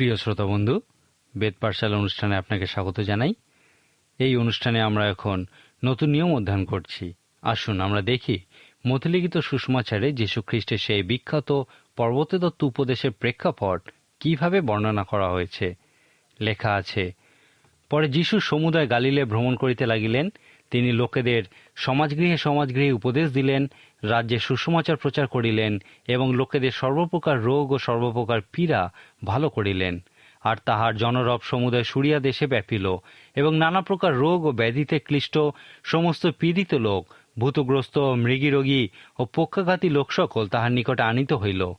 প্রিয় শ্রোতা বন্ধু, বেদ পাঠশালা অনুষ্ঠানে আপনাকে স্বাগত জানাই। এই অনুষ্ঠানে আমরা এখন নতুন নিয়ম অধ্যয়ন করছি। আসুন আমরা দেখি মতিলিখিত সুষমাচারে খ্রিস্টের সেই বিখ্যাত পর্বতদত্ত উপদেশের প্রেক্ষাপট কীভাবে বর্ণনা করা হয়েছে। লেখা আছে, পরে যীশু সমুদায় গালিলে ভ্রমণ করিতে লাগিলেন তিনি লোকেদের সমাজগৃহে সমাজগৃহে উপদেশ দিলেন, রাজ্যে সুসমাচার প্রচার করিলেন এবং লোকেদের সর্বপ্রকার রোগ ও সর্বপ্রকার পীড়া ভালো করিলেন। আর তাহার জনরব সমুদায় সুরিয়া দেশে ব্যাপিল এবং নানা প্রকার রোগ ও ব্যাধিতে ক্লিষ্ট সমস্ত পীড়িত লোক, ভূতগ্রস্ত মৃগীরোগী ও পক্ষাঘাতী লোক সকল তাহার নিকটে আনিত হইল।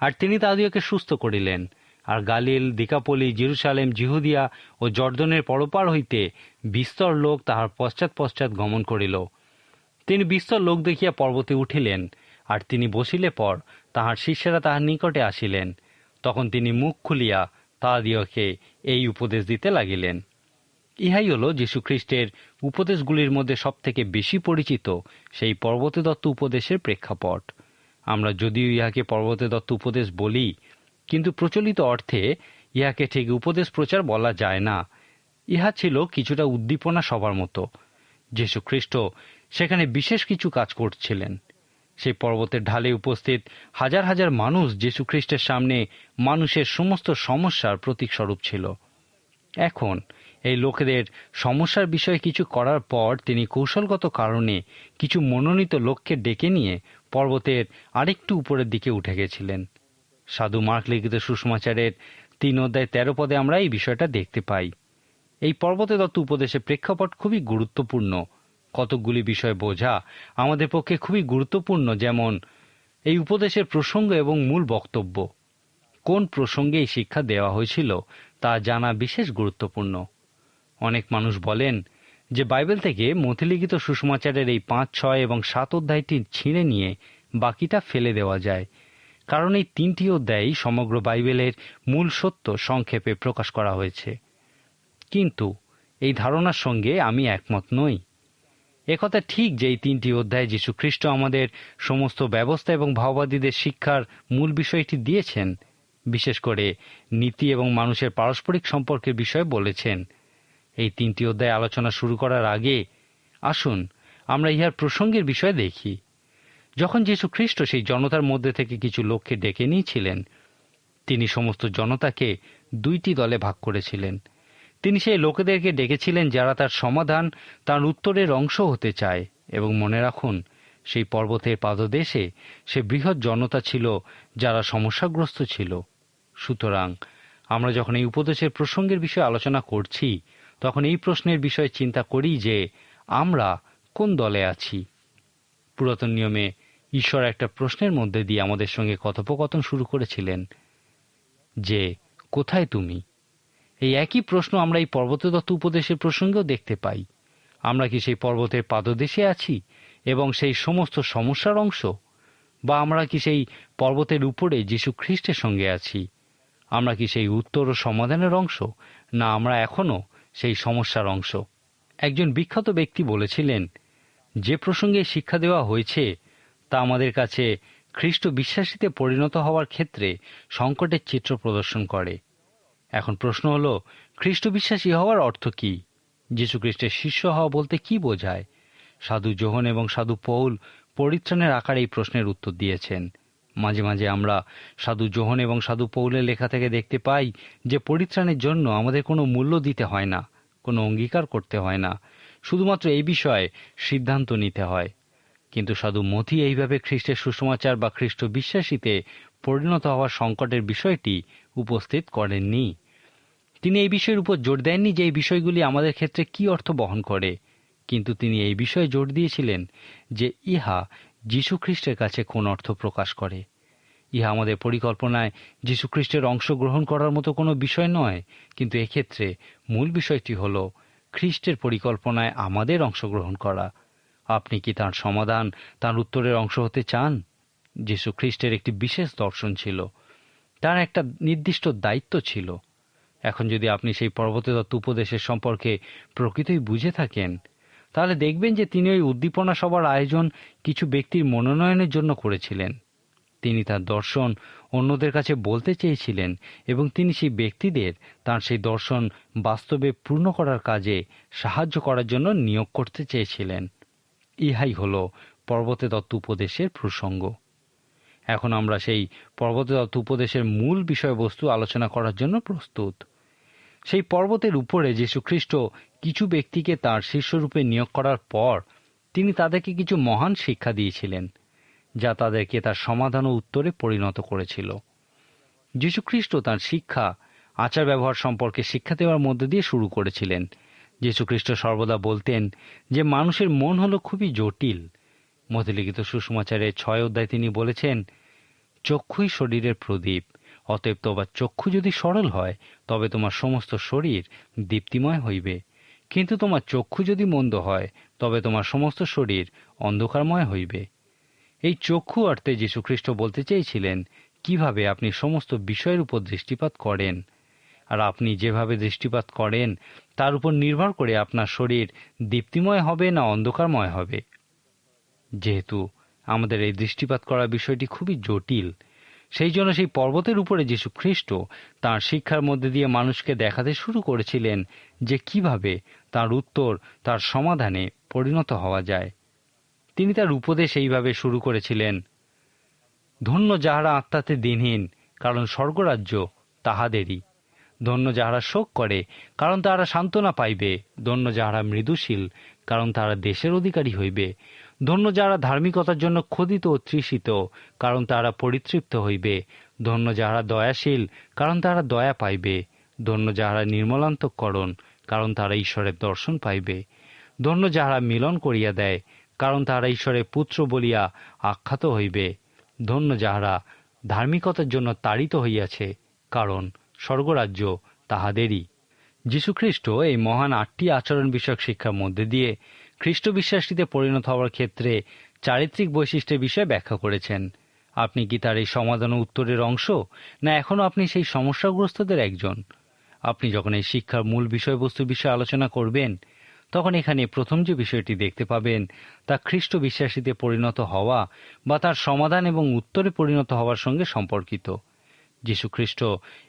আর তিনি তাহাদিওকে সুস্থ করিলেন। আর গালিল, দিকাপলি, জিরুসালেম, জিহুদিয়া ও জর্দনের পরপার হইতে বিস্তর লোক তাহার পশ্চাৎ পশ্চাৎ গমন করিল। তিনি বিস্তর লোক দেখিয়া পর্বতে উঠিলেন, আর তিনি বসিলে পর তাহার শিষ্যেরা তাহার নিকটে আসিলেন। তখন তিনি মুখ খুলিয়া তাহাদিওকে এই উপদেশ দিতে লাগিলেন। ইহাই হল যীশুখ্রিস্টের উপদেশগুলির মধ্যে সবথেকে বেশি পরিচিত সেই পর্বতে দত্ত উপদেশের প্রেক্ষাপট। আমরা যদিও ইহাকে পর্বতে দত্ত উপদেশ বলি কিন্তু প্রচলিত অর্থে ইহাকে ঠিক উপদেশ প্রচার বলা যায় না। ইহা ছিল কিছুটা উদ্দীপনা সবার মতো। খ্রিস্ট সেখানে বিশেষ কিছু কাজ করছিলেন। সেই পর্বতের ঢালে উপস্থিত হাজার হাজার মানুষ খ্রিস্টের সামনে মানুষের সমস্ত সমস্যার প্রতীকস্বরূপ ছিল। এখন এই লোকেদের সমস্যার বিষয়ে কিছু করার পর তিনি কৌশলগত কারণে কিছু মনোনীত লোককে ডেকে নিয়ে পর্বতের আরেকটু উপরের দিকে উঠে গেছিলেন। সাধু মার্ক লিখিত সুষমাচারের তিন অধ্যায় তেরো পদে আমরা এই বিষয়টা দেখতে পাই। এই পর্বতে দত্ত উপদেশের প্রেক্ষাপট খুবই গুরুত্বপূর্ণ। কতকগুলি বিষয় বোঝা আমাদের পক্ষে খুবই গুরুত্বপূর্ণ, যেমন এই উপদেশের প্রসঙ্গ এবং মূল বক্তব্য। কোন প্রসঙ্গে এই শিক্ষা দেওয়া হয়েছিল তা জানা বিশেষ গুরুত্বপূর্ণ। অনেক মানুষ বলেন যে বাইবেল থেকে মথিলিখিত সুষমাচারের এই পাঁচ, ছয় এবং সাত অধ্যায়টি ছিঁড়ে নিয়ে বাকিটা ফেলে দেওয়া যায়। কারণ এই তিনটি অধ্যায়ই সমগ্র বাইবেলের মূল সত্য সংক্ষেপে প্রকাশ করা হয়েছে। কিন্তু এই ধারণার সঙ্গে আমি একমত নই। একথা ঠিক যে এই তিনটি অধ্যায় যীশু খ্রিস্ট আমাদের সমস্ত ব্যবস্থা এবং ভাওবাদীদের শিক্ষার মূল বিষয়টি দিয়েছেন, বিশেষ করে নীতি এবং মানুষের পারস্পরিক সম্পর্কের বিষয়ে বলেছেন। এই তিনটি অধ্যায় আলোচনা শুরু করার আগে আসুন আমরা ইহার প্রসঙ্গের বিষয়ে দেখি। যখন যীশু খ্রিস্ট সেই জনতার মধ্যে থেকে কিছু লোককে ডেকে নিয়েছিলেন, তিনি সমস্ত জনতাকে দুইটি দলে ভাগ করেছিলেন। তিনি সেই লোকেদেরকে ডেকেছিলেন যারা তার সমাধান, তার উত্তরের অংশ হতে চায়। এবং মনে রাখুন, সেই পর্বতের পাদদেশে সে বৃহৎ জনতা ছিল যারা সমস্যাগ্রস্ত ছিল। সুতরাং আমরা যখন এই উপদেশের প্রসঙ্গের বিষয়ে আলোচনা করছি, তখন এই প্রশ্নের বিষয়ে চিন্তা করি যে আমরা কোন দলে আছি? পুরাতন নিয়মে ঈশ্বর একটা প্রশ্নের মধ্যে দিয়ে আমাদের সঙ্গে কথোপকথন শুরু করেছিলেন যে, কোথায় তুমি? এই একই প্রশ্ন আমরা এই পর্বতদত্ত উপদেশের প্রসঙ্গেও দেখতে পাই। আমরা কি সেই পর্বতের পাদদেশে আছি এবং সেই সমস্ত সমস্যার অংশ? বা আমরা কি সেই পর্বতের উপরে যীশু খ্রিস্টের সঙ্গে আছি? আমরা কি সেই উত্তর ও সমাধানের অংশ? না, আমরা এখনও সেই সমস্যার অংশ। একজন বিখ্যাত ব্যক্তি বলেছিলেন, যে প্রসঙ্গে শিক্ষা দেওয়া হয়েছে তা আমাদের কাছে খ্রিস্ট বিশ্বাসীতে পরিণত হওয়ার ক্ষেত্রে সংকটের চিত্র প্রদর্শন করে। এখন প্রশ্ন হল, খ্রিস্ট বিশ্বাসী হওয়ার অর্থ কী? খ্রিস্টের শিষ্য হওয়া বলতে কি বোঝায়? সাধু জোহন এবং সাধু পৌল পরিত্রাণের আকারে এই প্রশ্নের উত্তর দিয়েছেন। মাঝে মাঝে আমরা সাধু জোহন এবং সাধু পৌলের লেখা থেকে দেখতে পাই যে পরিত্রাণের জন্য আমাদের কোনো মূল্য দিতে হয় না, কোনো অঙ্গীকার করতে হয় না। শুধুমাত্র এই বিষয়ে সিদ্ধান্ত নিতে হয়। কিন্তু সাধু মথি এইভাবে খ্রিস্টের সুসমাচার বা খ্রিস্ট বিশ্বাসীতে পরিণত হওয়ার সংকটের বিষয়টি উপস্থিত করেননি। তিনি এই বিষয়ের উপর জোর দেননি যে এই বিষয়গুলি আমাদের ক্ষেত্রে কি অর্থ বহন করে। কিন্তু তিনি এই বিষয়ে জোর দিয়েছিলেন যে ইহা যীশু খ্রিস্টের কাছে কোন অর্থ প্রকাশ করে। ইহা আমাদের পরিকল্পনায় যীশুখ্রিস্টের অংশগ্রহণ করার মতো কোনো বিষয় নয়, কিন্তু এক্ষেত্রে মূল বিষয়টি হল খ্রিস্টের পরিকল্পনায় আমাদের অংশগ্রহণ করা। আপনি কি তার সমাধান, তার উত্তরের অংশ হতে চান? যীশু খ্রিস্টের একটি বিশেষ দর্শন ছিল। তার একটা নির্দিষ্ট দায়িত্ব ছিল। এখন যদি আপনি সেই পর্বতদত্ত উপদেশের সম্পর্কে প্রকৃতই বুঝে থাকেন, তাহলে দেখবেন যে তিনি ওই উদ্দীপনা সভার আয়োজন কিছু ব্যক্তির মনোনয়নের জন্য করেছিলেন। তিনি তার দর্শন অন্যদের কাছে বলতে চেয়েছিলেন এবং তিনি সেই ব্যক্তিদের তার সেই দর্শন বাস্তবে পূর্ণ করার কাজে সাহায্য করার জন্য নিয়োগ করতে চেয়েছিলেন। ইহাই হল পর্বতে দত্ত উপদেশের প্রসঙ্গ। এখন আমরা সেই পর্বতে দত্ত উপদেশের মূল বিষয়বস্তু আলোচনা করার জন্য প্রস্তুত। সেই পর্বতের উপরে যীশুখ্রিস্ট কিছু ব্যক্তিকে তার শিষ্যরূপে নিয়োগ করার পর তিনি তাদেরকে কিছু মহান শিক্ষা দিয়েছিলেন, যা তাদেরকে তার সমাধান ও উত্তরে পরিণত করেছিল। যীশুখ্রিস্ট তার শিক্ষা আচার ব্যবহার সম্পর্কে শিক্ষা দেওয়ার মধ্যে দিয়ে শুরু করেছিলেন। যীশুখ্রিস্ট সর্বদা বলতেন যে মানুষের মন হল খুবই জটিল। মধ্যলিখিত সুষমাচারের ছয় অধ্যায় তিনি বলেছেন, চক্ষুই শরীরের প্রদীপ, অতএব তোমার চক্ষু যদি সরল হয়, তবে তোমার সমস্ত শরীর দীপ্তিময় হইবে। কিন্তু তোমার চক্ষু যদি মন্দ হয়, তবে তোমার সমস্ত শরীর অন্ধকারময় হইবে। এই চক্ষু অর্থে যীশুখ্রিস্ট বলতে চেয়েছিলেন, কীভাবে আপনি সমস্ত বিষয়ের উপর দৃষ্টিপাত করেন? আর আপনি যেভাবে দৃষ্টিপাত করেন, তার উপর নির্ভর করে আপনার শরীর দীপ্তিময় হবে না অন্ধকারময় হবে। যেহেতু আমাদের এই দৃষ্টিপাত করার বিষয়টি খুবই জটিল, সেই জন্য সেই পর্বতের উপরে যীশু খ্রিস্ট তাঁর শিক্ষার মধ্যে দিয়ে মানুষকে দেখাতে শুরু করেছিলেন যে কীভাবে তার উত্তর, তার সমাধানে পরিণত হওয়া যায়। তিনি তার উপদেশ এইভাবে শুরু করেছিলেন, ধন্য যাহারা আত্মাতে দিনহীন, কারণ স্বর্গরাজ্য তাহাদেরই। ধন্য যাহারা শোক করে, কারণ তাহারা সান্ত্বনা পাইবে। ধন্য যাহারা মৃদুশীল, কারণ তাহারা দেশের অধিকারী হইবে। ধন্য যাহারা ধার্মিকতার জন্য ক্ষোধিত ও তৃষিত, কারণ তাহারা পরিতৃপ্ত হইবে। ধন্য যাহারা দয়াশীল, কারণ তাহারা দয়া পাইবে। ধন্য যাহারা নির্মলান্তকরণ, কারণ তাহারা ঈশ্বরের দর্শন পাইবে। ধন্য যাহারা মিলন করিয়া দেয়, কারণ তাহারা ঈশ্বরের পুত্র বলিয়া আখ্যাত হইবে। ধন্য যাহারা ধার্মিকতার জন্য তাড়িত হইয়াছে, কারণ স্বর্গরাজ্য তাহাদেরই। যীশুখ্রিস্ট এই মহান আটটি আচরণ বিষয়ক শিক্ষার মধ্যে দিয়ে খ্রিস্ট বিশ্বাসীতে পরিণত হওয়ার ক্ষেত্রে চারিত্রিক বৈশিষ্ট্যের বিষয়ে ব্যাখ্যা করেছেন। আপনি কি তার এই সমাধান উত্তরের অংশ, না এখনও আপনি সেই সমস্যাগ্রস্তদের একজন? আপনি যখন এই শিক্ষার মূল বিষয়বস্তুর বিষয়ে আলোচনা করবেন, তখন এখানে প্রথম যে বিষয়টি দেখতে পাবেন, তা খ্রিস্ট বিশ্বাসীতে পরিণত হওয়া বা তার সমাধান এবং উত্তরে পরিণত হওয়ার সঙ্গে সম্পর্কিত। যীশুখ্রিস্ট।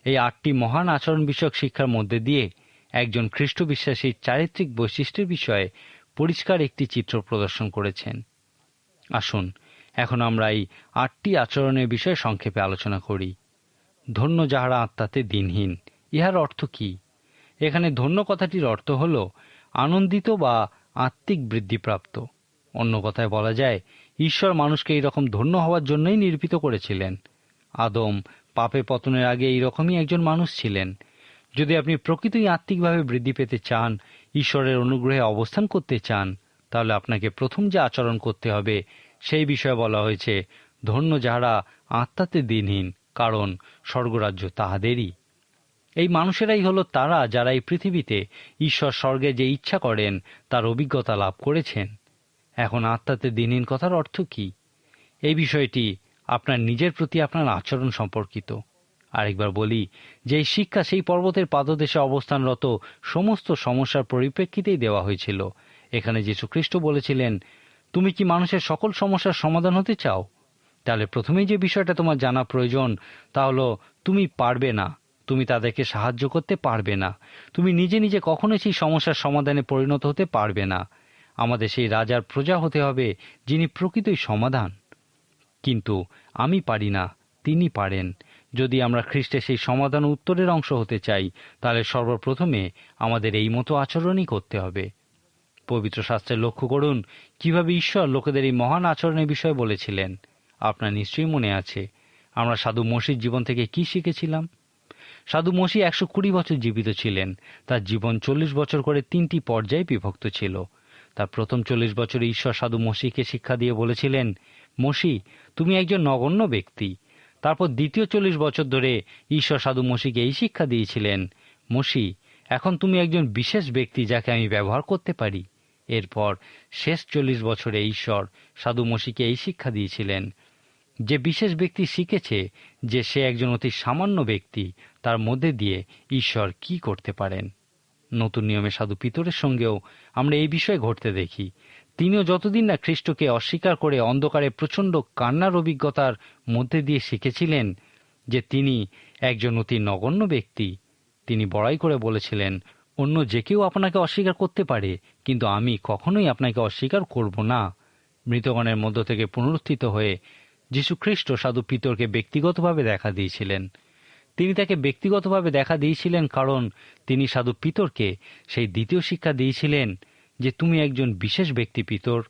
এই আটটি মহান আচরণ বিষয়ক শিক্ষার মধ্যে দিয়ে একজন খ্রিস্ট বিশ্বাসীর চারিত্রিক বৈশিষ্ট্যের বিষয়ে পরিষ্কার একটি চিত্র প্রদর্শন করেছেন। আসুন, এখন আমরা এই আটটি আচরণের বিষয়ে সংক্ষেপে আলোচনা করি। ধন্য যাহারা আত্মাতে দিনহীন, ইহার অর্থ কি? এখানে ধন্য কথাটির অর্থ হল আনন্দিত বা আত্মিক বৃদ্ধিপ্রাপ্ত। অন্য কথায় বলা যায়, ঈশ্বর মানুষকে এইরকম ধন্য হওয়ার জন্যই নির্মিত করেছিলেন। আদম পাপে পতনের আগে এইরকমই একজন মানুষ ছিলেন। যদি আপনি প্রকৃতই আত্মিকভাবে বৃদ্ধি পেতে চান, ঈশ্বরের অনুগ্রহে অবস্থান করতে চান, তাহলে আপনাকে প্রথম যে আচরণ করতে হবে, সেই বিষয়ে বলা হয়েছে, ধন্য যাহারা আত্মাতে দিনহীন, কারণ স্বর্গরাজ্য তাহাদেরই। এই মানুষেরাই হলো তারা যারা এই পৃথিবীতে ঈশ্বর স্বর্গে যে ইচ্ছা করেন, তার অভিজ্ঞতা লাভ করেছেন। এখন আত্মাতে দিনহীন কথার অর্থ কি? এই বিষয়টি আপনার নিজের প্রতি আপনার আচরণ সম্পর্কিত। আরেকবার বলি যে শিক্ষা সেই পর্বতের পাদদেশে অবস্থানরত সমস্ত সমস্যার পরিপ্রেক্ষিতেই দেওয়া হয়েছিল। এখানে যীশুখ্রিস্ট বলেছিলেন, তুমি কি মানুষের সকল সমস্যার সমাধান হতে চাও? তাহলে প্রথমেই যে বিষয়টা তোমার জানা প্রয়োজন, তা হলো তুমি পারবে না। তুমি তাদেরকে সাহায্য করতে পারবে না। তুমি নিজে নিজে কখনোই সেই সমস্যার সমাধানে পরিণত হতে পারবে না। আমাদের সেই রাজার প্রজা হতে হবে যিনি প্রকৃতই সমাধান। কিন্তু আমি পারি না, তিনি পারেন। যদি আমরা খ্রিস্টের সেই সমাধান উত্তরের অংশ হতে চাই, তাহলে সর্বপ্রথমে আমাদের এই মতো আচরণই করতে হবে। পবিত্র শাস্ত্রে লক্ষ্য করুন, কীভাবে ঈশ্বর লোকেদের এই মহান আচরণের বিষয়ে বলেছিলেন। আপনার নিশ্চয়ই মনে আছে, আমরা সাধু মসির জীবন থেকে কি শিখেছিলাম? সাধু মসি একশো কুড়ি বছর জীবিত ছিলেন, তার জীবন চল্লিশ বছর করে তিনটি পর্যায়ে বিভক্ত ছিল। তার প্রথম চল্লিশ বছরে ঈশ্বর সাধু মসিকে শিক্ষা দিয়ে বলেছিলেন মসি, তুমি একজন নগণ্য ব্যক্তি। তারপর দ্বিতীয় চল্লিশ বছর ধরে ঈশ্বর সাধু মসিকে এই শিক্ষা দিয়েছিলেন, মসি, এখন তুমি একজন বিশেষ ব্যক্তি যাকে আমি ব্যবহার করতে পারি। এরপর শেষ চল্লিশ বছরে ঈশ্বর সাধু মসিকে এই শিক্ষা দিয়েছিলেন, যে বিশেষ ব্যক্তি শিখেছে যে সে একজন অতি সামান্য ব্যক্তি, তার মধ্যে দিয়ে ঈশ্বর কি করতে পারেন? নতুন নিয়মে সাধু পিতরের সঙ্গেও আমরা এই বিষয়ে ঘটতে দেখি। তিনিও যতদিন না খ্রিস্টকে অস্বীকার করে অন্ধকারে প্রচণ্ড কান্নার অভিজ্ঞতার মধ্যে দিয়ে শিখেছিলেন যে তিনি একজন অতি নগণ্য ব্যক্তি, তিনি বড়াই করে বলেছিলেন, অন্য যে কেউ আপনাকে অস্বীকার করতে পারে, কিন্তু আমি কখনোই আপনাকে অস্বীকার করব না। মৃতগণের মধ্য থেকে পুনরুত্থিত হয়ে যীশু খ্রিস্ট সাধু পিতরকে ব্যক্তিগতভাবে দেখা দিয়েছিলেন। তিনি তাকে ব্যক্তিগতভাবে দেখা দিয়েছিলেন কারণ তিনি সাধু পিতরকে সেই দ্বিতীয় শিক্ষা দিয়েছিলেন যে তুমি একজন বিশেষ ব্যক্তি, পিতর।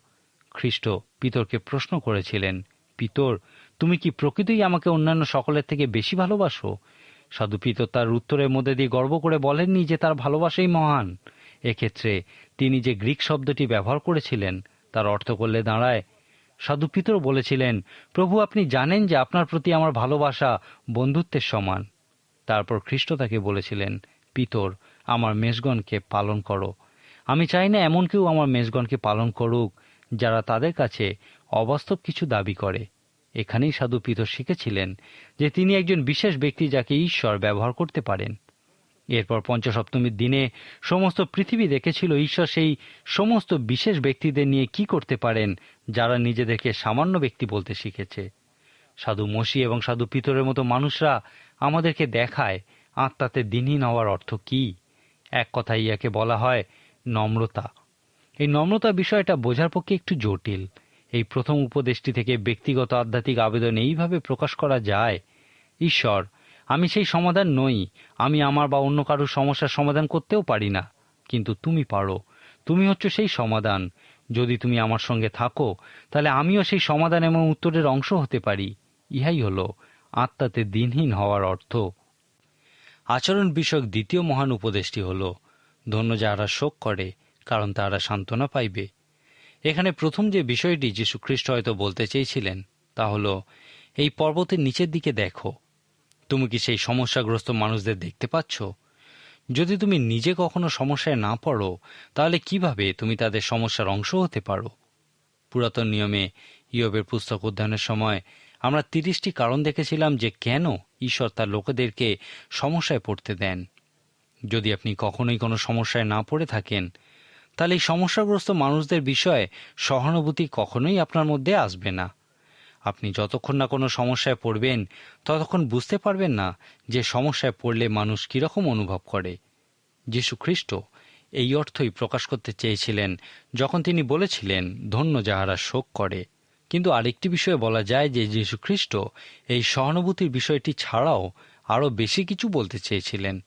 খ্রিস্ট পিতরকে প্রশ্ন করেছিলেন, পিতর, তুমি কি প্রকৃতই আমাকে অন্যান্য সকলের থেকে বেশি ভালোবাসো? সাধু পিতর তার উত্তরের মধ্যে দিয়ে গর্ব করে বলেননি যে তার ভালোবাসাই মহান। এক্ষেত্রে তিনি যে গ্রিক শব্দটি ব্যবহার করেছিলেন, তার অর্থ করলে দাঁড়ায়। সাধু পিতর বলেছিলেন, প্রভু, আপনি জানেন যে আপনার প্রতি আমার ভালোবাসা বন্ধুত্বের সমান। তারপর খ্রিস্ট তাকে বলেছিলেন, পিতর, আমার মেষগণকে পালন করো। আমি চাই না এমন কেউ আমার মেষগণকে পালন করুক, যারা তাদের কাছে অবাস্তব কিছু দাবি করে। এখানেই সাধু পিতর শিখেছিলেন যে তিনি একজন বিশেষ ব্যক্তি যাকে ঈশ্বর ব্যবহার করতে পারেন। এরপর পঞ্চসপ্তমীর দিনে সমস্ত পৃথিবী দেখেছিল ঈশ্বর সেই সমস্ত বিশেষ ব্যক্তিদের নিয়ে কি করতে পারেন, যারা নিজেদেরকে সামান্য ব্যক্তি বলতে শিখেছে। সাধু মসি এবং সাধু পিতরের মতো মানুষরা আমাদেরকে দেখায়, আত্মাতে দিনহীন হওয়ার অর্থ কি? এক কথায় ইয়াকে বলা হয় নম্রতা। এই নম্রতা বিষয়টা বোঝার পক্ষে একটু জটিল। এই প্রথম উপদেশটি থেকে ব্যক্তিগত আধ্যাত্মিক আবেদন এইভাবে প্রকাশ করা যায়, ঈশ্বর, আমি সেই সমাধান নই। আমি আমার বা অন্য কারোর সমস্যার সমাধান করতেও পারি না। কিন্তু তুমি পারো। তুমি হচ্ছে সেই সমাধান। যদি তুমি আমার সঙ্গে থাকো, তাহলে আমিও সেই সমাধান এবং উত্তরের অংশ হতে পারি। ইহাই হল আত্মাতে দিনহীন হওয়ার অর্থ। আচরণ বিষয়ক দ্বিতীয় মহান উপদেশটি হল ধন্য যাহারা শোক করে, কারণ তারা সান্ত্বনা পাইবে। এখানে প্রথম যে বিষয়টি যীশু খ্রিস্ট হয়তো বলতে চেয়েছিলেন, তা হল, এই পর্বতের নিচের দিকে দেখো। তুমি কি সেই সমস্যাগ্রস্ত মানুষদের দেখতে পাচ্ছ? যদি তুমি নিজে কখনো সমস্যায় না পড়ো, তাহলে কীভাবে তুমি তাদের সমস্যার অংশ হতে পারো? পুরাতন নিয়মে ইয়বের পুস্তক অধ্যয়নের সময় আমরা তিরিশটি কারণ দেখেছিলাম যে কেন ঈশ্বর তার লোকেদেরকে সমস্যায় পড়তে দেন। যদি আপনি কখনোই কোনো সমস্যায় না পড়ে থাকেন, তাহলে এই সমস্যাগ্রস্ত মানুষদের বিষয়ে সহানুভূতি কখনোই আপনার মধ্যে আসবে না। আপনি যতক্ষণ না কোনো সমস্যায় পড়বেন, ততক্ষণ বুঝতে পারবেন না যে সমস্যায় পড়লে মানুষ কীরকম অনুভব করে। খ্রিস্ট এই অর্থই প্রকাশ করতে চেয়েছিলেন যখন তিনি বলেছিলেন, ধন্য যাহারা শোক করে। কিন্তু আরেকটি বিষয়ে বলা যায় যে যীশু খ্রিস্ট এই সহানুভূতির বিষয়টি ছাড়াও আরও বেশি কিছু বলতে চেয়েছিলেন।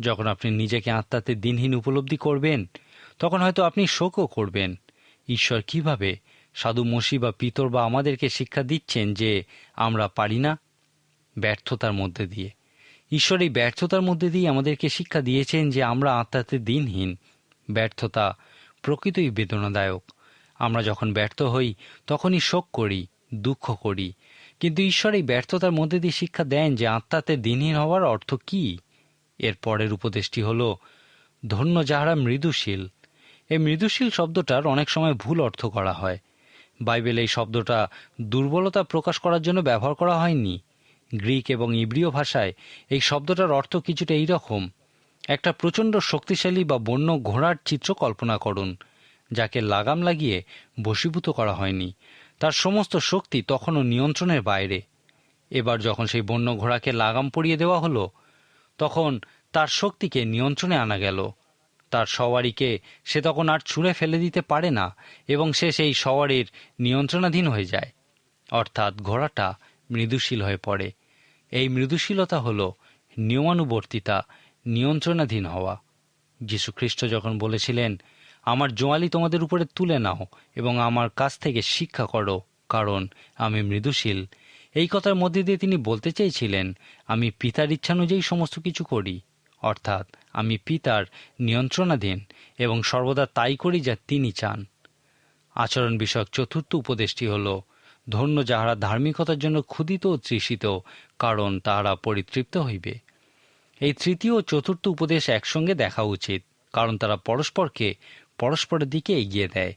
যখন আপনি নিজেকে আত্মাতে দিনহীন উপলব্ধি করবেন, তখন হয়তো আপনি শোকও করবেন। ঈশ্বর কীভাবে সাধু মসি বা পিতর বা আমাদেরকে শিক্ষা দিচ্ছেন যে আমরা পারি না? ব্যর্থতার মধ্যে দিয়ে। ঈশ্বর এই ব্যর্থতার মধ্যে দিয়ে আমাদেরকে শিক্ষা দিয়েছেন যে আমরা আত্মাতে দিনহীন। ব্যর্থতা প্রকৃতই বেদনাদায়ক। আমরা যখন ব্যর্থ হই, তখনই শোক করি, দুঃখ করি। কিন্তু ঈশ্বর এই ব্যর্থতার মধ্যে দিয়ে শিক্ষা দেন যে আত্মাতে দিনহীন হওয়ার অর্থ কি? এর পরের উপদেশটি হল, ধন্য যাহারা মৃদুশীল। এই মৃদুশীল শব্দটার অনেক সময় ভুল অর্থ করা হয়। বাইবেল এই শব্দটা দুর্বলতা প্রকাশ করার জন্য ব্যবহার করা হয়নি। গ্রিক এবং ইব্রিয় ভাষায় এই শব্দটার অর্থ কিছুটা এইরকম, একটা প্রচণ্ড শক্তিশালী বা বন্য ঘোড়ার চিত্র কল্পনা করুন, যাকে লাগাম লাগিয়ে বশীভূত করা হয়নি। তার সমস্ত শক্তি তখনও নিয়ন্ত্রণের বাইরে। এবার যখন সেই বন্য ঘোড়াকে লাগাম পরিয়ে দেওয়া হলো তখন তার শক্তিকে নিয়ন্ত্রণে আনা গেল। তার সওয়ারিকে সে তখন আর ছুঁড়ে ফেলে দিতে পারে না এবং সে সেই সওয়ারির নিয়ন্ত্রণাধীন হয়ে যায়। অর্থাৎ ঘোড়াটা মৃদুশীল হয়ে পড়ে। এই মৃদুশীলতা হল নিয়মানুবর্তিতা, নিয়ন্ত্রণাধীন হওয়া। যীশুখ্রিস্ট যখন বলেছিলেন, আমার জোয়ালি তোমাদের উপরে তুলে নাও এবং আমার কাছ থেকে শিক্ষা করো, কারণ আমি মৃদুশীল এই কথার মধ্যে দিয়ে তিনি বলতে চেয়েছিলেন, আমি পিতার ইচ্ছানুযায়ী সমস্ত কিছু করি, অর্থাৎ আমি পিতার নিয়ন্ত্রণাধীন এবং সর্বদা তাই করি যা তিনি চান। আচরণ বিষয়ক চতুর্থ উপদেশটি হল, ধন্য যাহারা ধার্মিকতার জন্য ক্ষুদিত ও তৃষিত, কারণ তাহারা পরিতৃপ্ত হইবে। এই তৃতীয় ও চতুর্থ উপদেশ একসঙ্গে দেখা উচিত, কারণ তারা পরস্পরকে পরস্পরের দিকে এগিয়ে দেয়।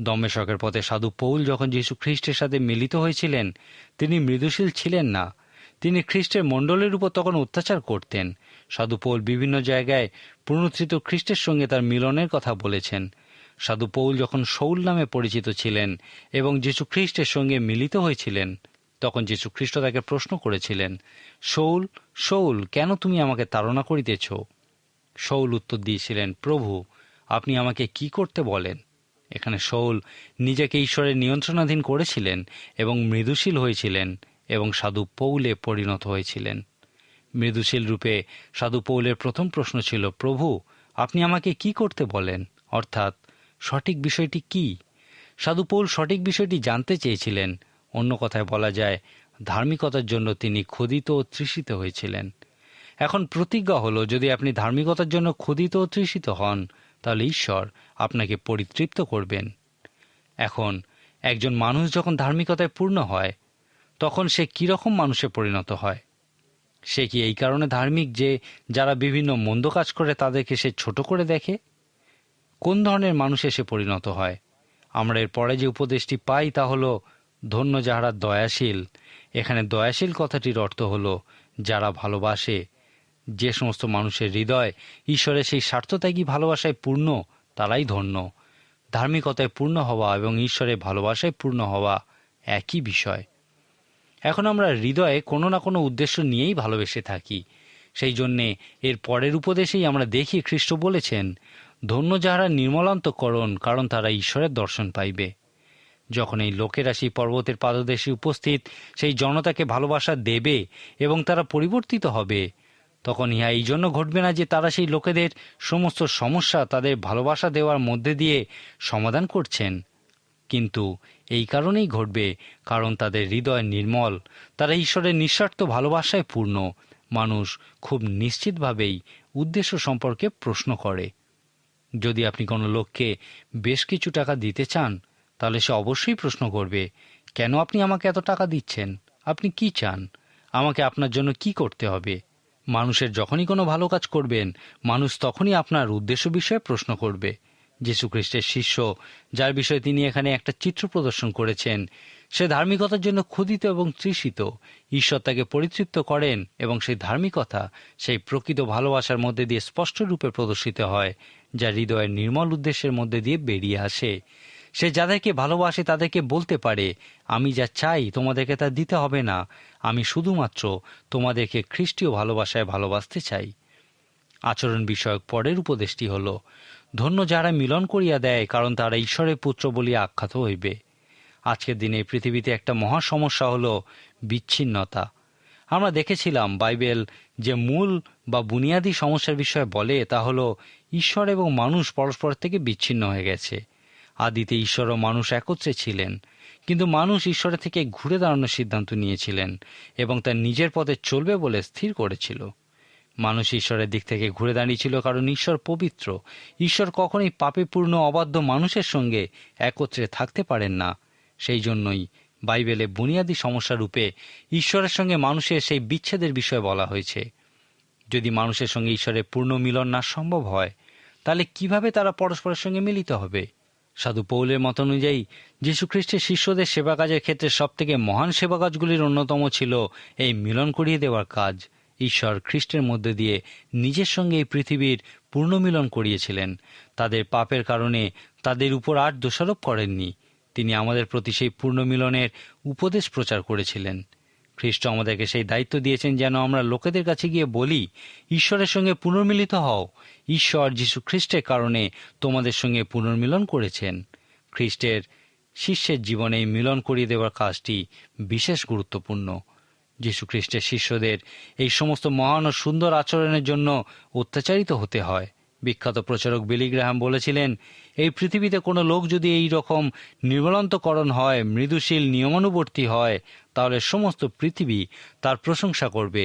দমেশকের পথে সাধু পৌল যখন যীশু খ্রিস্টের সাথে মিলিত হয়েছিলেন, তিনি মৃদুশীল ছিলেন না। তিনি খ্রিস্টের মণ্ডলের উপর তখন অত্যাচার করতেন। সাধু পৌল বিভিন্ন জায়গায় পুনরুত্থিত খ্রিস্টের সঙ্গে তার মিলনের কথা বলেছেন। সাধু পৌল যখন শৌল নামে পরিচিত ছিলেন এবং যীশু খ্রিস্টের সঙ্গে মিলিত হয়েছিলেন, তখন যীশু খ্রিস্ট তাকে প্রশ্ন করেছিলেন শৌল শৌল কেন তুমি আমাকে তাড়না করিতেছ? শৌল উত্তর দিয়েছিলেন, প্রভু, আপনি আমাকে কি করতে বলেন? এখানে শৌল নিজেকে ঈশ্বরের নিয়ন্ত্রণাধীন করেছিলেন এবং মৃদুশীল হয়েছিলেন এবং সাধু পৌলে পরিণত হয়েছিলেন। মৃদুশীল রূপে সাধু পৌলের প্রথম প্রশ্ন ছিল, প্রভু, আপনি আমাকে কি করতে বলেন? অর্থাৎ, সঠিক বিষয়টি কি? সাধু পৌল সঠিক বিষয়টি জানতে চেয়েছিলেন। অন্য কথায় বলা যায়, ধার্মিকতার জন্য তিনি ক্ষুদিত ও তৃষিত হয়েছিলেন। এখন প্রতিজ্ঞা হলো, যদি আপনি ধার্মিকতার জন্য ক্ষুদিত ও তৃষিত হন তাহলে ঈশ্বর আপনাকে পরিতৃপ্ত করবেন। এখন, একজন মানুষ যখন ধার্মিকতায় পূর্ণ হয়, তখন সে কীরকম মানুষে পরিণত হয়? সে কি এই কারণে ধার্মিক যে যারা বিভিন্ন মন্দ কাজ করে তাদেরকে সে ছোট করে দেখে? কোন ধরনের মানুষ এসে পরিণত হয়? আমরা এর পরে যে উপদেশটি পাই তা হলো, ধন্য যাহারা দয়াশীল। এখানে দয়াশীল কথাটির অর্থ হলো, যারা ভালোবাসে যে সমস্ত মানুষের হৃদয় ঈশ্বরের সেই স্বার্থত্যাগী ভালোবাসায় পূর্ণ, তারাই ধন্য। ধার্মিকতায় পূর্ণ হওয়া এবং ঈশ্বরের ভালোবাসায় পূর্ণ হওয়া একই বিষয়। এখন আমরা হৃদয়ে কোনো না কোনো উদ্দেশ্য নিয়েই ভালোবেসে থাকি। সেই জন্যে এর পরের উপদেশেই আমরা দেখি খ্রিস্ট বলেছেন, ধন্য যাহারা নির্মলান্তকরণ, কারণ তারা ঈশ্বরের দর্শন পাইবে। যখন এই লোকেরা সেই পর্বতের পাদদেশে উপস্থিত, সেই জনতাকে ভালোবাসা দেবে এবং তারা পরিবর্তিত হবে তখন ইহা এই জন্য ঘটবে না যে তারা সেই লোকেদের সমস্ত সমস্যা তাদের ভালোবাসা দেওয়ার মধ্যে দিয়ে সমাধান করছেন। কিন্তু এই কারণেই ঘটবে, কারণ তাদের হৃদয় নির্মল, তারা ঈশ্বরের নিঃস্বার্থ ভালোবাসায় পূর্ণ। মানুষ খুব নিশ্চিতভাবেই উদ্দেশ্য সম্পর্কে প্রশ্ন করে। যদি আপনি কোনো লোককে বেশ কিছু টাকা দিতে চান, তাহলে সে অবশ্যই প্রশ্ন করবে, কেন আপনি আমাকে এত টাকা দিচ্ছেন? আপনি কি চান? আমাকে আপনার জন্য কি করতে হবে? মানুষের যখনই কোনো ভালো কাজ করবেন, মানুষ তখনই আপনার উদ্দেশ্য বিষয়ে প্রশ্ন করবে। যীশুখ্রিস্টের শিষ্য, যার বিষয়ে তিনি এখানে একটা চিত্র প্রদর্শন করেছেন, সে ধার্মিকতার জন্য ক্ষুদিত এবং তৃষিত। ঈশ্বর তাকে পরিতৃপ্ত করেন এবং সেই ধার্মিকতা সেই প্রকৃত ভালোবাসার মধ্যে দিয়ে স্পষ্ট রূপে প্রদর্শিত হয়, যা হৃদয়ের নির্মল উদ্দেশ্যের মধ্যে দিয়ে বেরিয়ে আসে। সে যাদেরকে ভালোবাসে তাদেরকে বলতে পারে, আমি যা চাই তোমাদেরকে তা দিতে হবে না। আমি শুধুমাত্র তোমাদেরকে খ্রিস্টীয় ভালোবাসায় ভালোবাসতে চাই। আচরণ বিষয়ক পরের উপদেশটি হল, ধন্য যারা মিলন করিয়া দেয়, কারণ তারা ঈশ্বরের পুত্র বলিয়া আখ্যাত হইবে। আজকের দিনে পৃথিবীতে একটা মহা সমস্যা হল বিচ্ছিন্নতা। আমরা দেখেছিলাম বাইবেল যে মূল বা বুনিয়াদী সমস্যার বিষয়ে বলে, তা হল ঈশ্বর এবং মানুষ পরস্পর থেকে বিচ্ছিন্ন হয়ে গেছে। আদিতে ঈশ্বর ও মানুষ একত্রে ছিলেন, কিন্তু মানুষ ঈশ্বরের থেকে ঘুরে দাঁড়ানোর সিদ্ধান্ত নিয়েছিলেন এবং তার নিজের পথে চলবে বলে স্থির করেছিল। মানুষ ঈশ্বরের দিক থেকে ঘুরে দাঁড়িয়েছিল কারণ ঈশ্বর পবিত্র। ঈশ্বর কখনোই পাপে পূর্ণ অবাধ্য মানুষের সঙ্গে একত্রে থাকতে পারেন না। সেই জন্যই বাইবেলে বুনিয়াদী সমস্যা রূপে ঈশ্বরের সঙ্গে মানুষের সেই বিচ্ছেদের বিষয়ে বলা হয়েছে। যদি মানুষের সঙ্গে ঈশ্বরের পূর্ণ মিলন না সম্ভব হয়, তাহলে কীভাবে তারা পরস্পরের সঙ্গে মিলিত হবে? সাধু পৌলের মত অনুযায়ী, যীশুখ্রিস্টের শিষ্যদের সেবা কাজের ক্ষেত্রে সবথেকে মহান সেবা কাজগুলির অন্যতম ছিল এই মিলন করিয়ে দেওয়ার কাজ। ঈশ্বর খ্রিস্টের মধ্যে দিয়ে নিজের সঙ্গে এই পৃথিবীর পূর্ণ মিলন করিয়েছিলেন। তাদের পাপের কারণে তাদের উপর আর দোষারোপ করেননি। তিনি আমাদের প্রতি সেই পূর্ণ মিলনের উপদেশ প্রচার করেছিলেন। খ্রিস্ট আমাদেরকে সেই দায়িত্ব দিয়েছেন যেন আমরা লোকেদের কাছে গিয়ে বলি, ঈশ্বরের সঙ্গে পুনর্মিলিত হও। ঈশ্বর যীশু খ্রিস্টের কারণে তোমাদের সঙ্গে পুনর্মিলন করেছেন। খ্রিস্টের শিষ্যের জীবনে মিলন করিয়ে দেওয়ার কাজটি বিশেষ গুরুত্বপূর্ণ। যীশু খ্রিস্টের শিষ্যদের এই সমস্ত মহান ও সুন্দর আচরণের জন্য অত্যাচারিত হতে হয়। বিখ্যাত প্রচারক বিলিগ্রাহাম বলেছিলেন, এই পৃথিবীতে কোনো লোক যদি এই রকম নির্মলন্তকরণ হয়, মৃদুশীল নিয়মানুবর্তী হয় তাহলে সমস্ত পৃথিবী তার প্রশংসা করবে।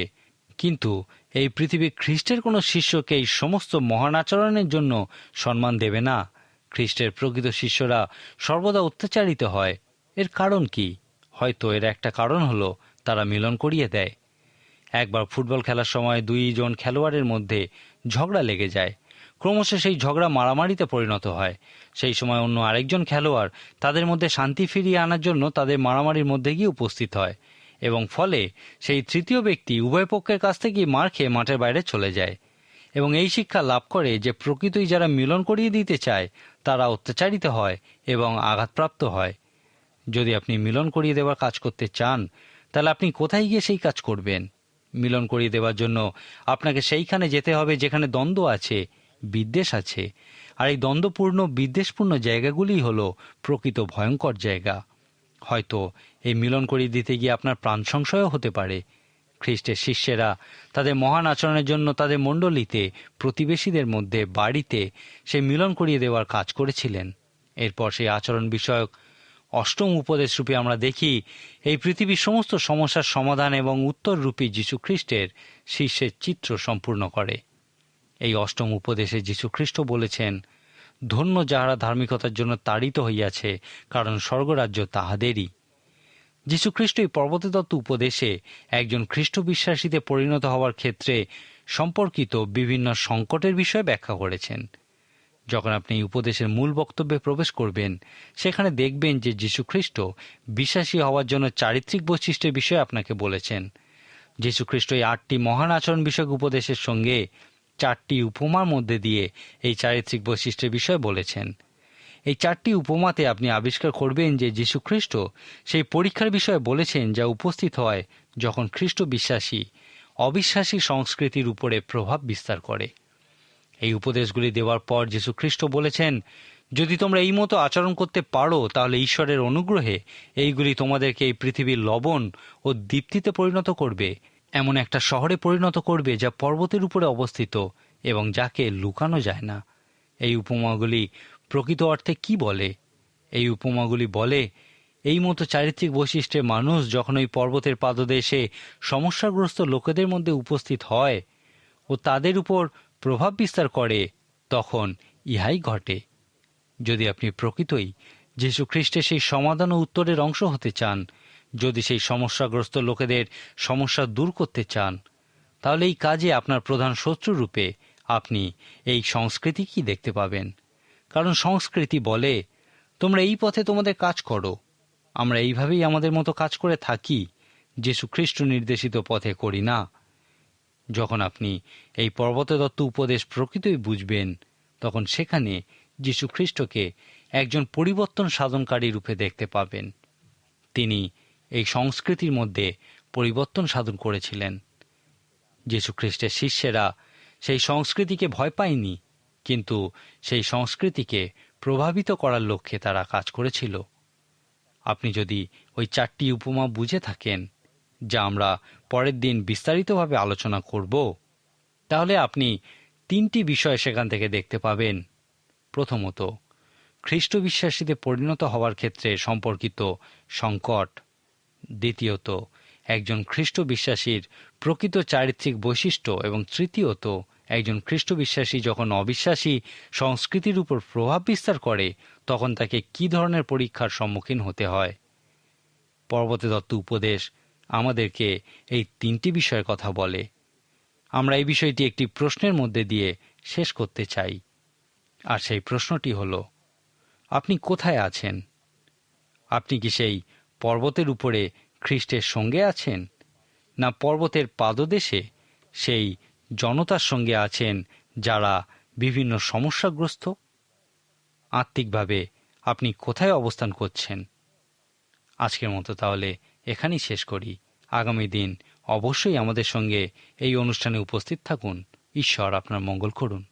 কিন্তু এই পৃথিবী খ্রিস্টের কোনো শিষ্যকে এই সমস্ত মহান আচরণের জন্য সম্মান দেবে না। খ্রিস্টের প্রকৃত শিষ্যরা সর্বদা অত্যাচারিত হয়। এর কারণ কি? হয়তো এর একটা কারণ হলো তারা মিলন করিয়ে দেয়। একবার ফুটবল খেলার সময় দুইজন খেলোয়াড়ের মধ্যে ঝগড়া লেগে যায়। ক্রমশ সেই ঝগড়া মারামারিতে পরিণত হয়। সেই সময় অন্য আরেকজন খেলোয়াড় তাদের মধ্যে শান্তি ফিরিয়ে আনার জন্য তাদের মারামারির মধ্যে গিয়ে উপস্থিত হয় এবং ফলে সেই তৃতীয় ব্যক্তি উভয় পক্ষের কাছ থেকেই মার খেয়ে মাঠের বাইরে চলে যায় এবং এই শিক্ষা লাভ করে যে প্রকৃতই যারা মিলন করিয়ে দিতে চায়, তারা অত্যাচারিত হয় এবং আঘাতপ্রাপ্ত হয়। যদি আপনি মিলন করিয়ে দেওয়ার কাজ করতে চান, তাহলে আপনি কোথায় গিয়ে সেই কাজ করবেন? মিলন করিয়ে দেওয়ার জন্য আপনাকে সেইখানে যেতে হবে যেখানে দ্বন্দ্ব আছে। বিদ্বেষ আছে। আর এই দ্বন্দ্বপূর্ণ, বিদ্বেষপূর্ণ জায়গাগুলি হল প্রকৃত ভয়ঙ্কর জায়গা। হয়তো এই মিলন করিয়ে দিতে গিয়ে আপনার প্রাণ সংশয়ও হতে পারে। খ্রিস্টের শিষ্যেরা তাদের মহান আচরণের জন্য তাদের মণ্ডলীতে, প্রতিবেশীদের মধ্যে, বাড়িতে সে মিলন করিয়ে দেওয়ার কাজ করেছিলেন। এরপর সেই আচরণ বিষয়ক অষ্টম উপদেশ রূপে আমরা দেখি, এই পৃথিবীর সমস্ত সমস্যার সমাধান এবং উত্তর উত্তররূপী যীশুখ্রিস্টের শীর্ষের চিত্র সম্পূর্ণ করে। এই অষ্টম উপদেশে যীশুখ্রিস্ট বলেছেন, ধন্য যাহারা ধার্মিকতার জন্য তাড়িত হইয়াছে, কারণ স্বর্গরাজ্য তাহাদেরই। যীশুখ্রিস্ট এই পর্বতদত্ত উপদেশে একজন খ্রিস্ট বিশ্বাসীতে পরিণত হওয়ার ক্ষেত্রে সম্পর্কিত বিভিন্ন সংকটের বিষয়ে ব্যাখ্যা করেছেন। যখন আপনি এই উপদেশের মূল বক্তব্যে প্রবেশ করবেন, সেখানে দেখবেন যে যীশুখ্রিস্ট বিশ্বাসী হওয়ার জন্য চারিত্রিক বৈশিষ্ট্যের বিষয়ে আপনাকে বলেছেন। যীশুখ্রিস্ট এই আটটি মহান আচরণ বিষয়ক উপদেশের সঙ্গে চারটি উপমার মধ্যে দিয়ে এই চারিত্রিক বৈশিষ্ট্যের বিষয়ে বলেছেন। এই চারটি উপমাতে আপনি আবিষ্কার করবেন যে যীশুখ্রিস্ট সেই পরীক্ষার বিষয়ে বলেছেন যা উপস্থিত হয় যখন খ্রিস্ট বিশ্বাসী অবিশ্বাসী সংস্কৃতির উপরে প্রভাব বিস্তার করে। এই উপদেশগুলি দেওয়ার পর যীশুখ্রিস্ট বলেছেন, যদি তোমরা এই মতো আচরণ করতে পারো, তাহলে ঈশ্বরের অনুগ্রহে এইগুলি তোমাদেরকে এই পৃথিবীর লবণ ও দীপ্তিতে পরিণত করবে। এমন একটা শহরে পরিণত করবে যা পর্বতের উপরে অবস্থিত এবং যাকে লুকানো যায় না। এই উপমাগুলি প্রকৃত অর্থে কি বলে? এই উপমাগুলি বলে, এই মতো চারিত্রিক বৈশিষ্ট্যে মানুষ যখন ওই পর্বতের পাদদেশে সমস্যাগ্রস্ত লোকেদের মধ্যে উপস্থিত হয় ও তাদের উপর প্রভাব বিস্তার করে, তখন ইহাই ঘটে। যদি আপনি প্রকৃতই যীশু খ্রিস্টের সেই সমাধান ও উত্তরের অংশ হতে চান যদি সেই সমস্যাগ্রস্ত লোকেদের সমস্যা দূর করতে চান, তাহলে এই কাজে আপনার প্রধান শত্রু রূপে আপনি এই সংস্কৃতি কি দেখতে পাবেন? কারণ সংস্কৃতি বলে, তোমরা এই পথে তোমাদের কাজ করো। আমরা এইভাবেই আমাদের মতো কাজ করে থাকি। যীশু খ্রিস্ট নির্দেশিত পথে করি না। যখন আপনি এই পর্বতদত্ত উপদেশ প্রকৃতই বুঝবেন, তখন সেখানে যীশু খ্রিস্টকে একজন পরিবর্তন সাধনকারী রূপে দেখতে পাবেন। তিনি এই সংস্কৃতির মধ্যে পরিবর্তন সাধন করেছিলেন। যীশু খ্রিস্টের শিষ্যেরা সেই সংস্কৃতিকে ভয় পায়নি, কিন্তু সেই সংস্কৃতিকে প্রভাবিত করার লক্ষ্যে তারা কাজ করেছিল। আপনি যদি ওই চারটি উপমা বুঝে থাকেন, যা আমরা পরের দিন বিস্তারিতভাবে আলোচনা করব, তাহলে আপনি তিনটি বিষয় সেখান থেকে দেখতে পাবেন। প্রথমত খ্রিস্ট বিশ্বাসীতে পরিণত হওয়ার ক্ষেত্রে সম্পর্কিত সংকট। দ্বিতীয়ত, একজন খ্রিস্ট বিশ্বাসীর প্রকৃত চারিত্রিক বৈশিষ্ট্য এবং তৃতীয়ত, একজন খ্রিস্ট বিশ্বাসী যখন অবিশ্বাসী সংস্কৃতির উপর প্রভাব বিস্তার করে, তখন তাকে কি ধরনের পরীক্ষার সম্মুখীন হতে হয়? পর্বতে দত্ত উপদেশ, আমাদেরকে এই তিনটি বিষয়ের কথা বলে। আমরা এই বিষয়টি একটি প্রশ্নের মধ্যে দিয়ে শেষ করতে চাই। আর সেই প্রশ্নটি হল, আপনি কোথায় আছেন? আপনি কি সেই পর্বতের উপরে খ্রিস্টের সঙ্গে আছেন, না পর্বতের পাদদেশে সেই জনতার সঙ্গে আছেন যারা বিভিন্ন সমস্যাগ্রস্ত? আত্মিকভাবে আপনি কোথায় অবস্থান করছেন? আজকের মতো তাহলে এখানেই শেষ করি। আগামী দিন অবশ্যই আমাদের সঙ্গে এই অনুষ্ঠানে উপস্থিত থাকুন। ঈশ্বর আপনার মঙ্গল করুন।